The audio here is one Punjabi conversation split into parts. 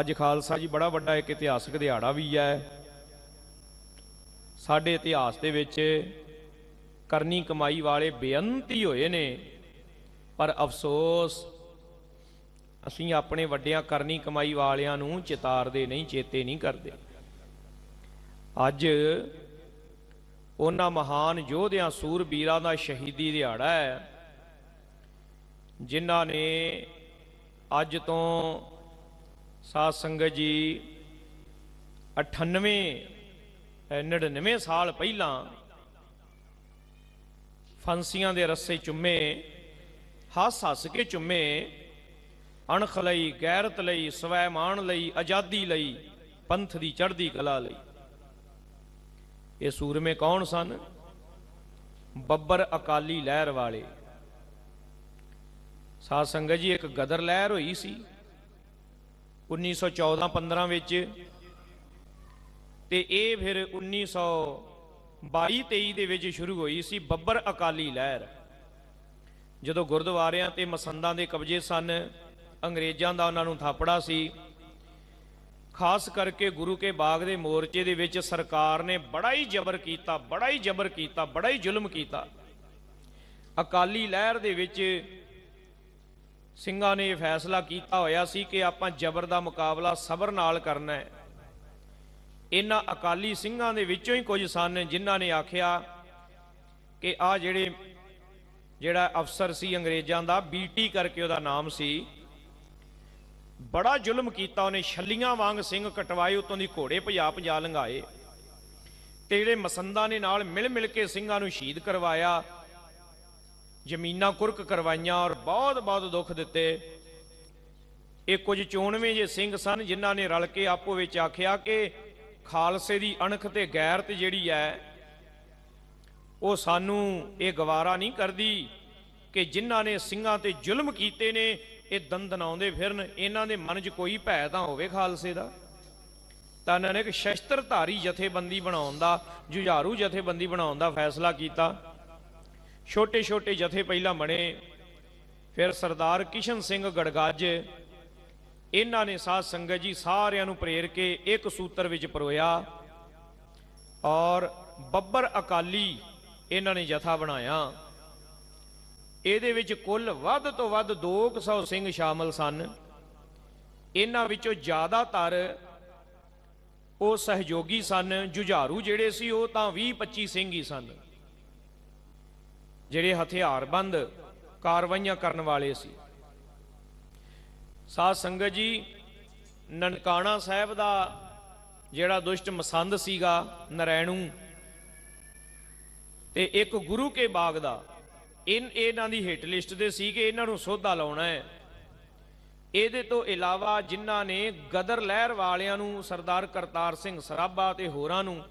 ਅੱਜ ਖਾਲਸਾ ਜੀ ਬੜਾ ਵੱਡਾ ਇੱਕ ਇਤਿਹਾਸਕ ਦਿਹਾੜਾ ਵੀ ਹੈ। ਸਾਡੇ ਇਤਿਹਾਸ ਦੇ ਵਿੱਚ ਕਰਨੀ ਕਮਾਈ ਵਾਲੇ ਬੇਅੰਤ ਹੀ ਹੋਏ ਨੇ, ਪਰ ਅਫਸੋਸ, ਅਸੀਂ ਆਪਣੇ ਵੱਡਿਆਂ ਕਰਨੀ ਕਮਾਈ ਵਾਲਿਆਂ ਨੂੰ ਚਿਤਾਰਦੇ ਨਹੀਂ, ਚੇਤੇ ਨਹੀਂ ਕਰਦੇ। ਅੱਜ ਉਹਨਾਂ ਮਹਾਨ ਯੋਧਿਆਂ, ਸੂਰਬੀਰਾਂ ਦਾ ਸ਼ਹੀਦੀ ਦਿਹਾੜਾ ਹੈ, ਜਿਨ੍ਹਾਂ ਨੇ ਅੱਜ ਤੋਂ ਸਾਧ ਸੰਗਤ ਜੀ 98 ਅ, 99 ਸਾਲ ਪਹਿਲਾਂ ਫਾਂਸੀਆਂ ਦੇ ਰੱਸੇ ਚੁੰਮੇ ਹੱਸ ਹੱਸ ਕੇ ਚੁੰਮੇ ਅਣਖ ਲਈ ਗੈਰਤ ਲਈ ਸਵੈਮਾਨ ਲਈ ਆਜ਼ਾਦੀ ਲਈ ਪੰਥ ਦੀ ਚੜ੍ਹਦੀ ਕਲਾ ਲਈ। ਇਹ ਸੂਰਮੇ ਕੌਣ ਸਨ? ਬੱਬਰ ਅਕਾਲੀ ਲਹਿਰ ਵਾਲੇ। ਸਾਧ ਸੰਗਤ ਜੀ ਇੱਕ ਗਦਰ ਲਹਿਰ ਹੋਈ ਸੀ। 1914-15 ਵਿੱਚ ਤੇ ਇਹ ਫਿਰ 1922-23 ਦੇ ਵਿੱਚ ਸ਼ੁਰੂ ਹੋਈ ਸੀ ਬੱਬਰ ਅਕਾਲੀ ਲਹਿਰ। ਜਦੋਂ ਗੁਰਦੁਆਰਿਆਂ ਤੇ ਮਸੰਦਾਂ ਦੇ ਕਬਜ਼ੇ ਸਨ, ਅੰਗਰੇਜ਼ਾਂ ਦਾ ਉਹਨਾਂ ਨੂੰ ਥਾਪੜਾ ਸੀ। ਖਾਸ ਕਰਕੇ ਗੁਰੂ ਕੇ ਬਾਗ ਦੇ ਮੋਰਚੇ ਦੇ ਵਿੱਚ ਸਰਕਾਰ ਨੇ ਬੜਾ ਹੀ ਜ਼ਬਰ ਕੀਤਾ, ਬੜਾ ਹੀ ਜ਼ਬਰ ਕੀਤਾ, ਬੜਾ ਹੀ ਜ਼ੁਲਮ ਕੀਤਾ। ਅਕਾਲੀ ਲਹਿਰ ਦੇ ਵਿੱਚ ਸਿੰਘਾਂ ਨੇ ਇਹ ਫੈਸਲਾ ਕੀਤਾ ਹੋਇਆ ਸੀ ਕਿ ਆਪਾਂ ਜ਼ਬਰ ਦਾ ਮੁਕਾਬਲਾ ਸਬਰ ਨਾਲ ਕਰਨਾ ਹੈ। ਇਹਨਾਂ ਅਕਾਲੀ ਸਿੰਘਾਂ ਦੇ ਵਿੱਚੋਂ ਹੀ ਕੁਝ ਸਨ ਜਿਨ੍ਹਾਂ ਨੇ ਆਖਿਆ ਕਿ ਆ ਜਿਹੜੇ, ਜਿਹੜਾ ਅਫਸਰ ਸੀ ਅੰਗਰੇਜ਼ਾਂ ਦਾ ਬੀਟੀ ਕਰਕੇ ਉਹਦਾ ਨਾਮ ਸੀ। ਬੜਾ ਜ਼ੁਲਮ ਕੀਤਾ ਉਹਨੇ, ਛੱਲੀਆਂ ਵਾਂਗ ਸਿੰਘ ਕਟਵਾਏ, ਉਤੋਂ ਦੀ ਘੋੜੇ ਭਜਾ ਭਜਾ ਲੰਘਾਏ। ਤੇ ਜਿਹੜੇ ਮਸੰਦਾਂ ਨੇ ਨਾਲ ਮਿਲ ਮਿਲ ਕੇ ਸਿੰਘਾਂ ਨੂੰ ਸ਼ਹੀਦ ਕਰਵਾਇਆ ਜ਼ਮੀਨਾਂ ਕੁਰਕ ਕਰਵਾਈਆਂ ਔਰ ਬਹੁਤ ਬਹੁਤ ਦੁੱਖ ਦਿੱਤੇ। ਇਹ ਕੁਝ ਚੋਣਵੇਂ ਜੇ ਸਿੰਘ ਸਨ ਜਿਨ੍ਹਾਂ ਨੇ ਰਲ ਕੇ ਆਪੋ ਵਿੱਚ ਆਖਿਆ ਕਿ ਖਾਲਸੇ ਦੀ ਅਣਖ ਤੇ ਗੈਰਤ ਜਿਹੜੀ ਹੈ, ਉਹ ਸਾਨੂੰ ਇਹ ਗਵਾਰਾ ਨਹੀਂ ਕਰਦੀ ਕਿ ਜਿਨ੍ਹਾਂ ਨੇ ਸਿੰਘਾਂ ਤੇ ਜ਼ੁਲਮ ਕੀਤੇ ਨੇ, ਇਹ ਦੰਦਨਾਉਂਦੇ ਫਿਰਨ, ਇਹਨਾਂ ਦੇ ਮਨ 'ਚ ਕੋਈ ਭੈ ਤਾਂ ਹੋਵੇ ਖਾਲਸੇ ਦਾ। ਤਾਂ ਇਹਨਾਂ ਨੇ ਇੱਕ ਸ਼ਸਤਰਧਾਰੀ ਜਥੇਬੰਦੀ ਬਣਾਉਣ ਦਾ, ਜੁਝਾਰੂ ਜਥੇਬੰਦੀ ਬਣਾਉਣ ਦਾ ਫੈਸਲਾ ਕੀਤਾ। ਛੋਟੇ ਛੋਟੇ ਜਥੇ ਪਹਿਲਾਂ ਬਣੇ, ਫਿਰ ਸਰਦਾਰ ਕਿਸ਼ਨ ਸਿੰਘ ਗੜਗੱਜ, ਇਹਨਾਂ ਨੇ ਸਾਧ ਸੰਗਤ ਜੀ ਸਾਰਿਆਂ ਨੂੰ ਪ੍ਰੇਰ ਕੇ ਇੱਕ ਸੂਤਰ ਵਿੱਚ ਪਰੋਇਆ ਔਰ ਬੱਬਰ ਅਕਾਲੀ ਇਹਨਾਂ ਨੇ ਜਥਾ ਬਣਾਇਆ। ਇਹਦੇ ਵਿੱਚ ਕੁੱਲ ਵੱਧ ਤੋਂ ਵੱਧ 200 ਸਿੰਘ ਸ਼ਾਮਲ ਸਨ। ਇਹਨਾਂ ਵਿੱਚੋਂ ਜ਼ਿਆਦਾਤਰ ਉਹ ਸਹਿਯੋਗੀ ਸਨ, ਜੁਝਾਰੂ ਜਿਹੜੇ ਸੀ ਉਹ ਤਾਂ 20 25 ਸਿੰਘ ਹੀ ਸਨ। ਜਿਹੜੇ ਹਥਿਆਰਬੰਦ ਕਾਰਵਾਈਆਂ ਕਰਨ ਵਾਲੇ ਸੀ। ਸਾਧ ਸੰਗਤ ਜੀ, ਨਨਕਾਣਾ ਸਾਹਿਬ ਦਾ ਜਿਹੜਾ ਦੁਸ਼ਟ ਮਸੰਦ ਸੀਗਾ ਨਰੈਣੂ ਤੇ ਇੱਕ ਗੁਰੂ ਕੇ ਬਾਗ ਦਾ, ਇਨ ਇਹਨਾਂ ਦੀ ਹਿੱਟ ਲਿਸਟ ਦੇ ਸੀ ਕਿ ਇਹਨਾਂ ਨੂੰ ਸੋਧਾ ਲਾਉਣਾ ਹੈ। ਇਹਦੇ ਤੋਂ ਇਲਾਵਾ ਜਿਨ੍ਹਾਂ ਨੇ ਗਦਰ ਲਹਿਰ ਵਾਲਿਆਂ ਨੂੰ ਸਰਦਾਰ ਕਰਤਾਰ ਸਿੰਘ ਸਰਾਭਾ ਤੇ ਹੋਰਾਂ ਨੂੰ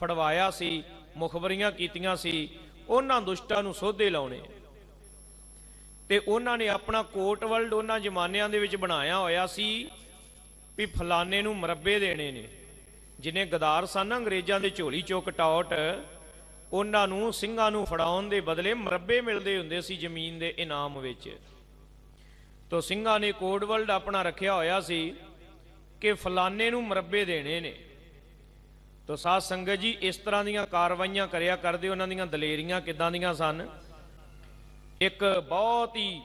ਫੜਵਾਇਆ ਸੀ, ਮੁਖਬਰੀਆਂ ਕੀਤੀਆਂ ਸੀ ਉਹਨਾਂ ਦੁਸ਼ਟਾਂ ਨੂੰ ਸੋਧੇ ਲਾਉਣੇ ਤੇ ਉਹਨਾਂ ਨੇ ਆਪਣਾ ਕੋਟ ਵਰਲਡ ਉਹਨਾਂ ਜ਼ਮਾਨਿਆਂ ਦੇ ਵਿੱਚ ਬਣਾਇਆ ਹੋਇਆ ਸੀ ਵੀ ਫਲਾਣੇ ਨੂੰ ਮਰੱਬੇ ਦੇਣੇ ਨੇ। ਜਿਨੇ ਗਦਾਰ ਸਨ, ਅੰਗਰੇਜ਼ਾਂ ਦੇ ਝੋਲੀ ਚੋਕ ਟੌਟ ਉਹਨਾਂ ਨੂੰ ਸਿੰਘਾਂ ਨੂੰ ਫੜਾਉਣ ਦੇ ਬਦਲੇ ਮਰੱਬੇ ਮਿਲਦੇ ਹੁੰਦੇ ਸੀ ਜ਼ਮੀਨ ਦੇ ਇਨਾਮ ਵਿੱਚ। ਤੋ ਸਿੰਘਾਂ ਨੇ ਕੋਡ ਵਰਲਡ ਆਪਣਾ ਰੱਖਿਆ ਹੋਇਆ ਸੀ ਕਿ ਫਲਾਣੇ ਨੂੰ ਮਰੱਬੇ ਦੇਣੇ ਨੇ। ਤੋ ਸਾਧ ਸੰਗਤ ਜੀ, ਇਸ ਤਰ੍ਹਾਂ ਦੀਆਂ ਕਾਰਵਾਈਆਂ ਕਰਿਆ ਕਰਦੇ, ਉਹਨਾਂ ਦੀਆਂ ਦਲੇਰੀਆਂ ਕਿੱਦਾਂ ਦੀਆਂ ਸਨ? ਇੱਕ ਬਹੁਤ ਹੀ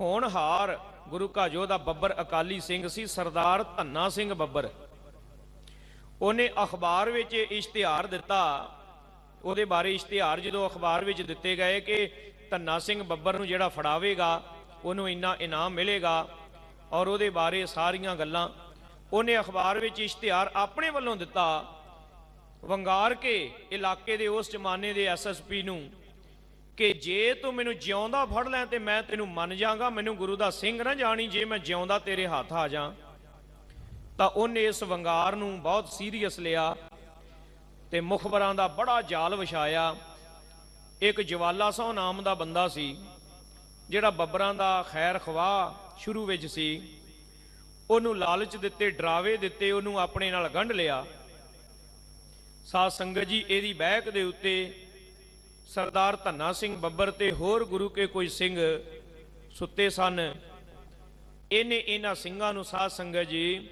ਹੋਣਹਾਰ ਗੁਰੂ ਕਾ ਦਾ ਬੱਬਰ ਅਕਾਲੀ ਸਿੰਘ ਸੀ, ਸਰਦਾਰ ਧੰਨਾ ਸਿੰਘ ਬੱਬਰ। ਉਹਨੇ ਅਖਬਾਰ ਵਿੱਚ ਇਸ਼ਤਿਹਾਰ ਦਿੱਤਾ। ਉਹਦੇ ਬਾਰੇ ਇਸ਼ਤਿਹਾਰ ਜਦੋਂ ਅਖਬਾਰ ਵਿੱਚ ਦਿੱਤੇ ਗਏ ਕਿ ਧੰਨਾ ਸਿੰਘ ਬੱਬਰ ਨੂੰ ਜਿਹੜਾ ਫੜਾਵੇਗਾ, ਉਹਨੂੰ ਇੰਨਾ ਇਨਾਮ ਮਿਲੇਗਾ ਔਰ ਉਹਦੇ ਬਾਰੇ ਸਾਰੀਆਂ ਗੱਲਾਂ ਉਹਨੇ ਅਖਬਾਰ ਵਿੱਚ ਇਸ਼ਤਿਹਾਰ ਆਪਣੇ ਵੱਲੋਂ ਦਿੱਤਾ, ਵੰਗਾਰ ਕੇ ਇਲਾਕੇ ਦੇ ਉਸ ਜ਼ਮਾਨੇ ਦੇ ਐਸਐਸਪੀ ਨੂੰ ਕਿ ਜੇ ਤੂੰ ਮੈਨੂੰ ਜਿਉਂਦਾ ਫੜ ਲੈ ਤੇ ਮੈਂ ਤੈਨੂੰ ਮੰਨ ਜਾਗਾ, ਮੈਨੂੰ ਗੁਰੂ ਦਾ ਸਿੰਘ ਨਾ ਜਾਣੀ, ਜੇ ਮੈਂ ਜਿਉਂਦਾ ਤੇਰੇ ਹੱਥ ਆ ਜਾ। ਤਾਂ ਉਹਨੇ ਇਸ ਵੰਗਾਰ ਨੂੰ ਬਹੁਤ ਸੀਰੀਅਸ ਲਿਆ ਤੇ ਮੁਖਬਰਾਂ ਦਾ ਬੜਾ ਜਾਲ ਵਿਛਾਇਆ। ਇੱਕ ਜਵਾਲਾ ਸੋ ਨਾਮ ਦਾ ਬੰਦਾ ਸੀ, ਜਿਹੜਾ ਬੱਬਰਾਂ ਦਾ ਖੈਰ ਖਵਾਹ ਸ਼ੁਰੂ ਵਿੱਚ ਸੀ। ਉਹਨੂੰ ਲਾਲਚ ਦਿੱਤੇ, ਡਰਾਵੇ ਦਿੱਤੇ, ਉਹਨੂੰ ਆਪਣੇ ਨਾਲ ਗੰਢ ਲਿਆ। ਸਾਧ ਸੰਗਤ ਜੀ, ਇਹਦੀ ਬਹਿਕ ਦੇ ਉੱਤੇ ਸਰਦਾਰ ਧੰਨਾ ਸਿੰਘ ਬੱਬਰ ਤੇ ਹੋਰ ਗੁਰੂ ਕੇ ਕੋਈ ਸਿੰਘ ਸੁੱਤੇ ਸਨ। ਇਹਨੇ ਇਹਨਾਂ ਸਿੰਘਾਂ ਨੂੰ ਸਾਧ ਸੰਗਤ ਜੀ,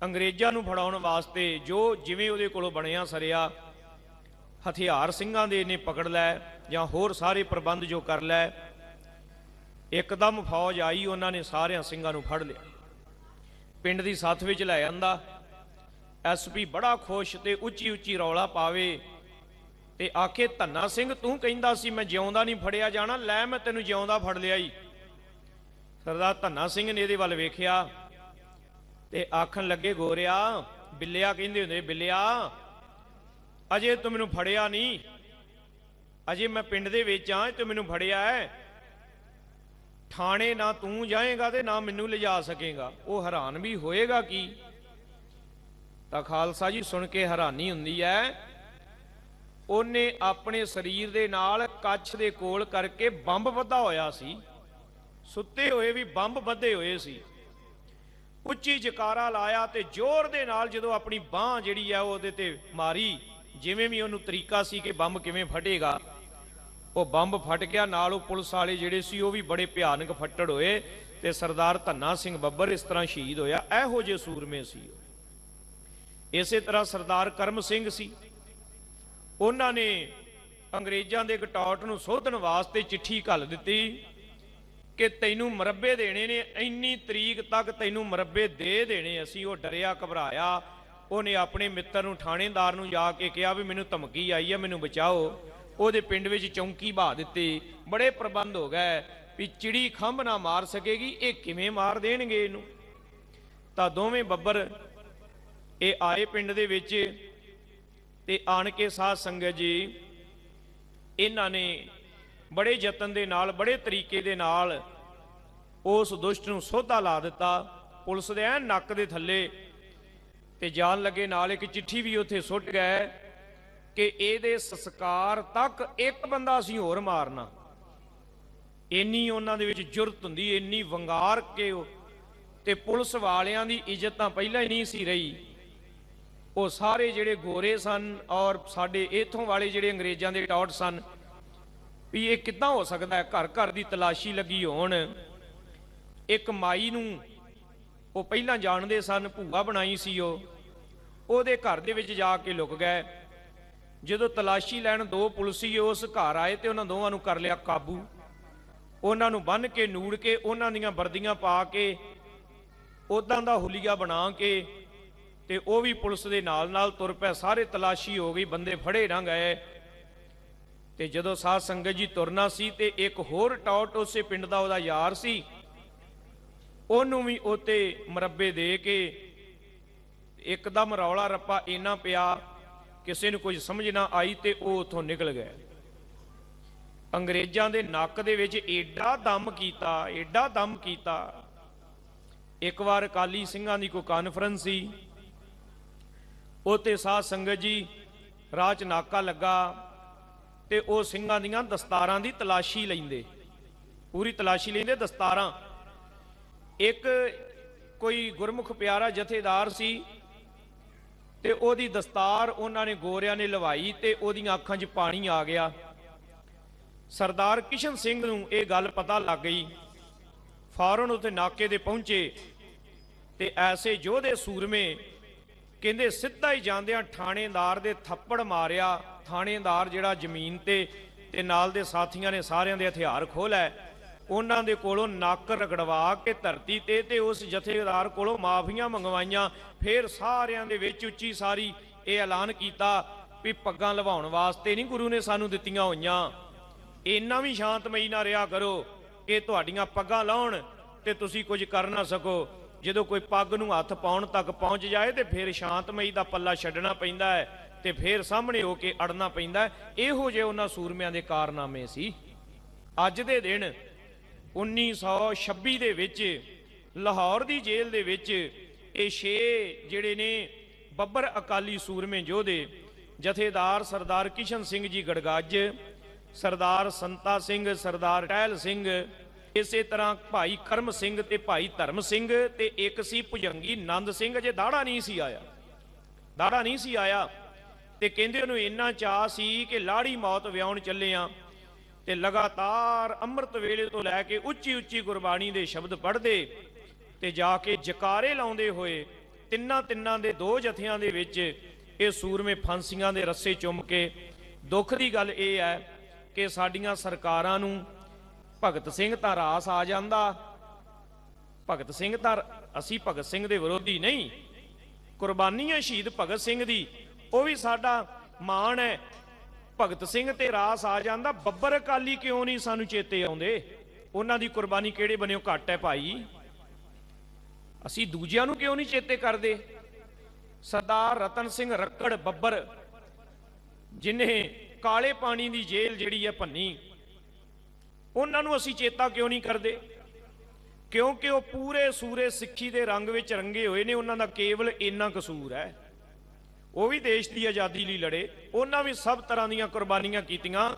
ਅੰਗਰੇਜ਼ਾਂ ਨੂੰ ਫੜਾਉਣ ਵਾਸਤੇ ਜੋ ਜਿਵੇਂ ਉਹਦੇ ਕੋਲੋਂ ਬਣਿਆ ਸਰਿਆ, ਹਥਿਆਰ ਸਿੰਘਾਂ ਦੇ ਇਹਨੇ ਪਕੜ ਲੈ ਜਾਂ ਹੋਰ ਸਾਰੇ ਪ੍ਰਬੰਧ ਜੋ ਕਰ ਲੈ ਇੱਕਦਮ ਫੌਜ ਆਈ, ਉਹਨਾਂ ਨੇ ਸਾਰਿਆਂ ਸਿੰਘਾਂ ਨੂੰ ਫੜ ਲਿਆ। ਪਿੰਡ ਦੀ ਸੱਥ ਵਿੱਚ ਲੈ ਜਾਂਦਾ ਐਸਪੀ ਬੜਾ ਖੁਸ਼ ਤੇ ਉੱਚੀ ਉੱਚੀ ਰੌਲਾ ਪਾਵੇ ਤੇ ਆਖੇ, ਧੰਨਾ ਸਿੰਘ, ਤੂੰ ਕਹਿੰਦਾ ਸੀ ਮੈਂ ਜਿਉਂਦਾ ਨਹੀਂ ਫੜਿਆ ਜਾਣਾ, ਲੈ ਮੈਂ ਤੈਨੂੰ ਜਿਉਂਦਾ ਫੜ ਲਿਆ ਈ। ਸਰਦਾਰ ਧੰਨਾ ਸਿੰਘ ਨੇ ਇਹਦੇ ਵੱਲ ਵੇਖਿਆ ਤੇ ਆਖਣ ਲੱਗੇ, ਗੋਰਿਆ, ਬਿੱਲਿਆ ਕਹਿੰਦੇ ਹੁੰਦੇ, ਬਿੱਲਿਆ, ਅਜੇ ਤੂੰ ਮੈਨੂੰ ਫੜਿਆ ਨਹੀਂ। ਅਜੇ ਮੈਂ ਪਿੰਡ ਦੇ ਵਿੱਚ ਆਂ, ਤੂੰ ਮੈਨੂੰ ਫੜਿਆ ਹੈ। ਥਾਣੇ ਨਾ ਤੂੰ ਜਾਏਗਾ ਤੇ ਨਾ ਮੈਨੂੰ ਲਿਜਾ ਸਕੇਗਾ। ਉਹ ਹੈਰਾਨ ਵੀ ਹੋਏਗਾ ਕੀ? ਤਾਂ ਖਾਲਸਾ ਜੀ ਸੁਣ ਕੇ ਹੈਰਾਨੀ ਹੁੰਦੀ ਹੈ ਉਹਨੇ ਆਪਣੇ ਸਰੀਰ ਦੇ ਨਾਲ ਕੱਛ ਦੇ ਕੋਲ ਕਰਕੇ ਬੰਬ ਵੱਧਾ ਹੋਇਆ ਸੀ। ਸੁੱਤੇ ਹੋਏ ਵੀ ਬੰਬ ਵੱਧੇ ਹੋਏ ਸੀ। ਉੱਚੀ ਜਕਾਰਾ ਲਾਇਆ ਤੇ ਜ਼ੋਰ ਦੇ ਨਾਲ ਜਦੋਂ ਆਪਣੀ ਬਾਹ ਜਿਹੜੀ ਆ ਉਹਦੇ ਤੇ ਮਾਰੀ, ਜਿਵੇਂ ਵੀ ਉਹਨੂੰ ਤਰੀਕਾ ਸੀ ਕਿ ਬੰਬ ਕਿਵੇਂ ਫਟੇਗਾ ਉਹ ਬੰਬ ਫਟ ਗਿਆ, ਨਾਲ ਉਹ ਪੁਲਿਸ ਵਾਲੇ ਜਿਹੜੇ ਸੀ ਉਹ ਵੀ ਬੜੇ ਭਿਆਨਕ ਫੱਟੜ ਹੋਏ ਤੇ ਸਰਦਾਰ ਧੰਨਾ ਸਿੰਘ ਬੱਬਰ ਇਸ ਤਰ੍ਹਾਂ ਸ਼ਹੀਦ ਹੋਇਆ। ਇਹੋ ਜਿਹੇ ਸੂਰਮੇ ਸੀ ਇਸੇ ਤਰ੍ਹਾਂ ਸਰਦਾਰ ਕਰਮ ਸਿੰਘ ਸੀ। ਉਹਨਾਂ ਨੇ ਅੰਗਰੇਜ਼ਾਂ ਦੇ ਗਟੌਟ ਨੂੰ ਸੋਧਣ ਵਾਸਤੇ ਚਿੱਠੀ ਘੱਲ ਦਿੱਤੀ ਕਿ ਤੈਨੂੰ ਮਰੱਬੇ ਦੇਣੇ ਨੇ, ਇੰਨੀ ਤਰੀਕ ਤੱਕ ਤੈਨੂੰ ਮਰੱਬੇ ਦੇ ਦੇਣੇ। ਅਸੀਂ ਉਹ ਡਰਿਆ, ਘਬਰਾਇਆ। ਉਹਨੇ ਆਪਣੇ ਮਿੱਤਰ ਨੂੰ, ਥਾਣੇਦਾਰ ਨੂੰ ਜਾ ਕੇ ਕਿਹਾ ਵੀ ਮੈਨੂੰ ਧਮਕੀ ਆਈ ਹੈ ਮੈਨੂੰ ਬਚਾਓ। ਉਹਦੇ ਪਿੰਡ ਵਿੱਚ ਚੌਂਕੀ ਬਾ ਦਿੱਤੀ। ਬੜੇ ਪ੍ਰਬੰਧ ਹੋ ਗਏ ਵੀ ਚਿੜੀ ਖੰਭ ਨਾ ਮਾਰ ਸਕੇਗੀ, ਇਹ ਕਿਵੇਂ ਮਾਰ ਦੇਣਗੇ ਇਹਨੂੰ? ਤਾਂ ਦੋਵੇਂ ਬੱਬਰ ਇਹ ਆਏ ਪਿੰਡ ਦੇ ਵਿੱਚ ਤੇ ਆਣ ਕੇ ਸਾਧ ਸੰਗਤ ਜੀ, ਇਹਨਾਂ ਨੇ ਬੜੇ ਯਤਨ ਦੇ ਨਾਲ, ਬੜੇ ਤਰੀਕੇ ਦੇ ਨਾਲ ਉਸ ਦੁਸ਼ਟ ਨੂੰ ਸੋਧਾ ਲਾ ਦਿੱਤਾ। ਪੁਲਿਸ ਦੇ ਐ ਨੱਕ ਦੇ ਥੱਲੇ ਤੇ ਜਾਣ ਲੱਗੇ, ਨਾਲ ਇੱਕ ਚਿੱਠੀ ਵੀ ਉੱਥੇ ਸੁੱਟ ਗਏ। ਕਿ ਇਹਦੇ ਸੰਸਕਾਰ ਤੱਕ ਇੱਕ ਬੰਦਾ ਅਸੀਂ ਹੋਰ ਮਾਰਨਾ। ਇੰਨੀ ਉਹਨਾਂ ਦੇ ਵਿੱਚ ਜੁਰਤ ਹੁੰਦੀ, ਇੰਨੀ ਵੰਗਾਰ ਕੇ ਉਹ ਤੇ ਪੁਲਿਸ ਵਾਲਿਆਂ ਦੀ ਇੱਜ਼ਤ ਤਾਂ ਪਹਿਲਾਂ ਹੀ ਨਹੀਂ ਸੀ ਰਹੀ। ਉਹ ਸਾਰੇ ਜਿਹੜੇ ਗੋਰੇ ਸਨ ਔਰ ਸਾਡੇ ਇਥੋਂ ਵਾਲੇ ਜਿਹੜੇ ਅੰਗਰੇਜ਼ਾਂ ਦੇ ਟੌਟ ਸਨ, ਵੀ ਇਹ ਕਿੱਦਾਂ ਹੋ ਸਕਦਾ ਹੈ? ਘਰ ਘਰ ਦੀ ਤਲਾਸ਼ੀ ਲੱਗੀ ਹੋਣ। ਇੱਕ ਮਾਈ ਨੂੰ ਉਹ ਪਹਿਲਾਂ ਜਾਣਦੇ ਸਨ, ਭੂਆ ਬਣਾਈ ਸੀ ਉਹ। ਉਹਦੇ ਘਰ ਦੇ ਵਿੱਚ ਜਾ ਕੇ ਲੁਕ ਗਏ। ਜਦੋਂ ਤਲਾਸ਼ੀ ਲੈਣ ਦੋ ਪੁਲਸੀ ਉਸ ਘਰ ਆਏ ਤੇ ਉਹਨਾਂ ਦੋਵਾਂ ਨੂੰ ਕਰ ਲਿਆ ਕਾਬੂ। ਉਹਨਾਂ ਨੂੰ ਬੰਨ ਕੇ, ਨੂੜ ਕੇ, ਉਹਨਾਂ ਦੀਆਂ ਵਰਦੀਆਂ ਪਾ ਕੇ ਉਦਾਂ ਦਾ ਹੁਲੀਆ ਬਣਾ ਕੇ ਤੇ ਉਹ ਵੀ ਪੁਲਿਸ ਦੇ ਨਾਲ ਨਾਲ ਤੁਰ ਪਏ। ਸਾਰੇ ਤਲਾਸ਼ੀ ਹੋ ਗਈ, ਬੰਦੇ ਫੜੇ ਨਾ ਗਏ। ਤੇ ਜਦੋਂ ਸਾਧ ਸੰਗਤ ਜੀ ਤੁਰਨਾ ਸੀ ਤੇ ਇੱਕ ਹੋਰ ਟੌਟ ਉਸੇ ਪਿੰਡ ਦਾ ਉਹਦਾ ਯਾਰ ਸੀ, ਉਹਨੂੰ ਵੀ ਉਤੇ ਮਰੱਬੇ ਦੇ ਕੇ ਇੱਕਦਮ ਰੌਲਾ ਰੱਪਾ ਇੰਨਾ ਪਿਆ ਕਿਸੇ ਨੂੰ ਕੁਝ ਸਮਝ ਨਾ ਆਈ ਤੇ ਉਹ ਉਥੋਂ ਨਿਕਲ ਗਏ। ਅੰਗਰੇਜ਼ਾਂ ਦੇ ਨੱਕ ਦੇ ਵਿੱਚ ਏਡਾ ਦਮ ਕੀਤਾ, ਏਡਾ ਦਮ ਕੀਤਾ। ਇੱਕ ਵਾਰ ਅਕਾਲੀ ਸਿੰਘਾਂ ਦੀ ਕੋਈ ਕਾਨਫਰੰਸ ਸੀ। ਉਤੇ ਸਾਧ ਸੰਗਤ ਜੀ ਰਾਹ 'ਚ ਨਾਕਾ ਲੱਗਾ ਤੇ ਉਹ ਸਿੰਘਾਂ ਦੀਆਂ ਦਸਤਾਰਾਂ ਦੀ ਤਲਾਸ਼ੀ ਲੈਂਦੇ। ਪੂਰੀ ਤਲਾਸ਼ੀ ਲੈਂਦੇ ਦਸਤਾਰਾਂ। ਇੱਕ ਕੋਈ ਗੁਰਮੁਖ ਪਿਆਰਾ ਜਥੇਦਾਰ ਸੀ ਤੇ ਉਹਦੀ ਦਸਤਾਰ ਉਹਨਾਂ ਨੇ ਗੋਰਿਆਂ ਨੇ ਲਵਾਈ ਤੇ ਉਹਦੀਆਂ ਅੱਖਾਂ 'ਚ ਪਾਣੀ ਆ ਗਿਆ। ਸਰਦਾਰ ਕਿਸ਼ਨ ਸਿੰਘ ਨੂੰ ਇਹ ਗੱਲ ਪਤਾ ਲੱਗ ਗਈ। ਫੌਰਨ ਉਤੇ ਨਾਕੇ ਦੇ ਪਹੁੰਚੇ ਤੇ ਐਸੇ ਯੋਧੇ ਸੂਰਮੇ ਕਹਿੰਦੇ, ਸਿੱਧਾ ਹੀ ਜਾਂਦਿਆਂ ਥਾਣੇਦਾਰ ਦੇ ਥੱਪੜ ਮਾਰਿਆ। ਥਾਣੇਦਾਰ ਜਿਹੜਾ ਜ਼ਮੀਨ ਤੇ ਤੇ ਨਾਲ ਦੇ ਸਾਥੀਆਂ ਨੇ ਸਾਰਿਆਂ ਦੇ ਹਥਿਆਰ ਖੋਲ੍ਹੈ ਉਹਨਾਂ ਦੇ ਕੋਲੋਂ ਨੱਕ ਰਗੜਵਾ ਕੇ ਧਰਤੀ ਤੇ ਤੇ ਉਸ ਜਥੇਦਾਰ ਕੋਲੋਂ ਮਾਫੀਆਂ ਮੰਗਵਾਈਆਂ। ਫਿਰ ਸਾਰਿਆਂ ਦੇ ਵਿੱਚ ਉੱਚੀ ਸਾਰੀ ਇਹ ਐਲਾਨ ਕੀਤਾ ਵੀ ਪੱਗਾਂ ਲਵਾਉਣ ਵਾਸਤੇ ਨਹੀਂ ਗੁਰੂ ਨੇ ਸਾਨੂੰ ਦਿੱਤੀਆਂ ਹੋਈਆਂ। ਇੰਨਾ ਵੀ ਸ਼ਾਂਤਮਈ ਨਾ ਰਿਹਾ ਕਰੋ ਕਿ ਤੁਹਾਡੀਆਂ ਪੱਗਾਂ ਲਾਉਣ ਤੇ ਤੁਸੀਂ ਕੁਝ ਕਰ ਨਾ ਸਕੋ। ਜਦੋਂ ਕੋਈ ਪੱਗ ਨੂੰ ਹੱਥ ਪਾਉਣ ਤੱਕ ਪਹੁੰਚ ਜਾਏ ਤੇ ਫਿਰ ਸ਼ਾਂਤਮਈ ਦਾ ਪੱਲਾ ਛੱਡਣਾ ਪੈਂਦਾ ਹੈ ਤੇ ਫਿਰ ਸਾਹਮਣੇ ਹੋ ਕੇ ਅੜਨਾ ਪੈਂਦਾ ਇਹੋ ਜਿਹੇ ਉਹਨਾਂ ਸੂਰਮਿਆਂ ਦੇ ਕਾਰਨਾਮੇ ਸੀ। ਅੱਜ ਦੇ ਦਿਨ 1926 ਦੇ ਵਿੱਚ ਲਾਹੌਰ ਦੀ ਜੇਲ੍ਹ ਦੇ ਵਿੱਚ ਇਹ ਛੇ ਜਿਹੜੇ ਨੇ ਬੱਬਰ ਅਕਾਲੀ ਸੂਰਮੇ ਯੋਧੇ ਜਥੇਦਾਰ ਸਰਦਾਰ ਕਿਸ਼ਨ ਸਿੰਘ ਜੀ ਗੜਗੱਜ, ਸਰਦਾਰ ਸੰਤਾ ਸਿੰਘ, ਸਰਦਾਰ ਟਹਿਲ ਸਿੰਘ, ਇਸੇ ਤਰ੍ਹਾਂ ਭਾਈ ਕਰਮ ਸਿੰਘ ਤੇ ਭਾਈ ਧਰਮ ਸਿੰਘ ਤੇ ਇੱਕ ਸੀ ਭੁਜੰਗੀ ਨੰਦ ਸਿੰਘ ਜੇ ਦਾੜਾ ਨਹੀਂ ਸੀ ਆਇਆ। ਦਾੜਾ ਨਹੀਂ ਸੀ ਆਇਆ ਤੇ ਕਹਿੰਦੇ ਉਹਨੂੰ ਇੰਨਾ ਚਾਹ ਸੀ ਕਿ ਲਾੜੀ ਮੌਤ ਵਿਆਉਣ ਚੱਲੇ ਆ। ਤੇ ਲਗਾਤਾਰ ਅੰਮ੍ਰਿਤ ਵੇਲੇ ਤੋਂ ਲੈ ਕੇ ਉੱਚੀ ਉੱਚੀ ਗੁਰਬਾਣੀ ਦੇ ਸ਼ਬਦ ਪੜ੍ਹਦੇ ਤੇ ਜਾ ਕੇ ਜਕਾਰੇ ਲਾਉਂਦੇ ਹੋਏ ਤਿੰਨਾਂ ਤਿੰਨਾਂ ਦੇ ਦੋ ਜਥਿਆਂ ਦੇ ਵਿੱਚ ਇਹ ਸੂਰਮੇ ਫਾਂਸੀਆਂ ਦੇ ਰੱਸੇ ਚੁੰਮ ਕੇ, ਦੁੱਖ ਦੀ ਗੱਲ ਇਹ ਹੈ ਕਿ ਸਾਡੀਆਂ ਸਰਕਾਰਾਂ ਨੂੰ ਭਗਤ ਸਿੰਘ ਤਾਂ ਰਾਸ ਆ ਜਾਂਦਾ। ਭਗਤ ਸਿੰਘ ਤਾਂ ਅਸੀਂ ਭਗਤ ਸਿੰਘ ਦੇ ਵਿਰੋਧੀ ਨਹੀਂ। ਕੁਰਬਾਨੀ ਹੈ ਸ਼ਹੀਦ ਭਗਤ ਸਿੰਘ ਦੀ, ਉਹ ਵੀ ਸਾਡਾ ਮਾਣ ਹੈ। ਭਗਤ ਸਿੰਘ ਤੇ ਰਾਸ ਆ ਜਾਂਦਾ। ਬੱਬਰ ਅਕਾਲੀ ਕਿਉਂ ਨਹੀਂ ਸਾਨੂੰ ਚੇਤੇ ਆਉਂਦੇ? ਉਹਨਾਂ ਦੀ ਕੁਰਬਾਨੀ ਕਿਹੜੇ ਬੰਨਿਓ ਘੱਟ ਹੈ ਭਾਈ? ਅਸੀਂ ਦੂਜਿਆਂ ਨੂੰ ਕਿਉਂ ਨਹੀਂ ਚੇਤੇ ਕਰਦੇ? ਸਰਦਾਰ ਰਤਨ ਸਿੰਘ ਰੱਕੜ, ਬੱਬਰ, ਜਿਨੇ ਕਾਲੇ ਪਾਣੀ ਦੀ ਜੇਲ੍ਹ ਜਿਹੜੀ ਹੈ ਭੰਨੀ, ਉਹਨਾਂ ਨੂੰ ਅਸੀਂ ਚੇਤਾ ਕਿਉਂ ਨਹੀਂ ਕਰਦੇ? ਕਿਉਂਕਿ ਉਹ ਪੂਰੇ ਸੂਰੇ ਸਿੱਖੀ ਦੇ ਰੰਗ ਵਿੱਚ ਰੰਗੇ ਹੋਏ ਨੇ, ਉਹਨਾਂ ਦਾ ਕੇਵਲ ਇੰਨਾ ਕਸੂਰ ਹੈ। ਉਹ ਵੀ ਦੇਸ਼ ਦੀ ਆਜ਼ਾਦੀ ਲਈ ਲੜੇ। ਉਹਨਾਂ ਵੀ ਸਭ ਤਰ੍ਹਾਂ ਦੀਆਂ ਕੁਰਬਾਨੀਆਂ ਕੀਤੀਆਂ।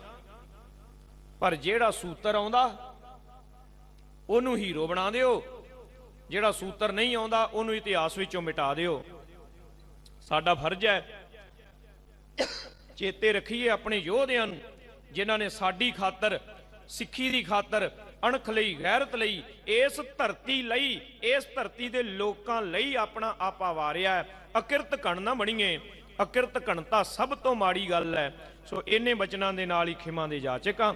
ਪਰ ਜਿਹੜਾ ਸੂਤਰ ਆਉਂਦਾ, ਉਹਨੂੰ ਹੀਰੋ ਬਣਾ ਦਿਓ। ਜਿਹੜਾ ਸੂਤਰ ਨਹੀਂ ਆਉਂਦਾ, ਉਹਨੂੰ ਇਤਿਹਾਸ ਵਿੱਚੋਂ ਮਿਟਾ ਦਿਓ। ਸਾਡਾ ਫਰਜ਼ ਹੈ, ਚੇਤੇ ਰੱਖੀਏ ਆਪਣੇ ਯੋਧਿਆਂ ਨੂੰ, ਜਿਨ੍ਹਾਂ ਨੇ ਸਾਡੀ ਖਾਤਰ, ਸਿੱਖੀ ਦੀ ਖਾਤਰ ਅਣਖ ਲਈ, ਗੈਰਤ ਲਈ, ਇਸ ਧਰਤੀ ਲਈ, ਇਸ ਧਰਤੀ ਦੇ ਲੋਕਾਂ ਲਈ ਆਪਣਾ ਆਪਾ ਵਾਰਿਆ। ਅਕਿਰਤ ਕਣ ਨਾ ਬਣੀਏ ਅਕਿਰਤ ਕਣਤਾ ਸਭ ਤੋਂ ਮਾੜੀ ਗੱਲ ਹੈ। ਸੋ ਇਹਨੇ ਬਚਨਾਂ ਦੇ ਨਾਲ ਹੀ ਖਿਮਾਂ ਦੇ ਜਾਚਕਾਂ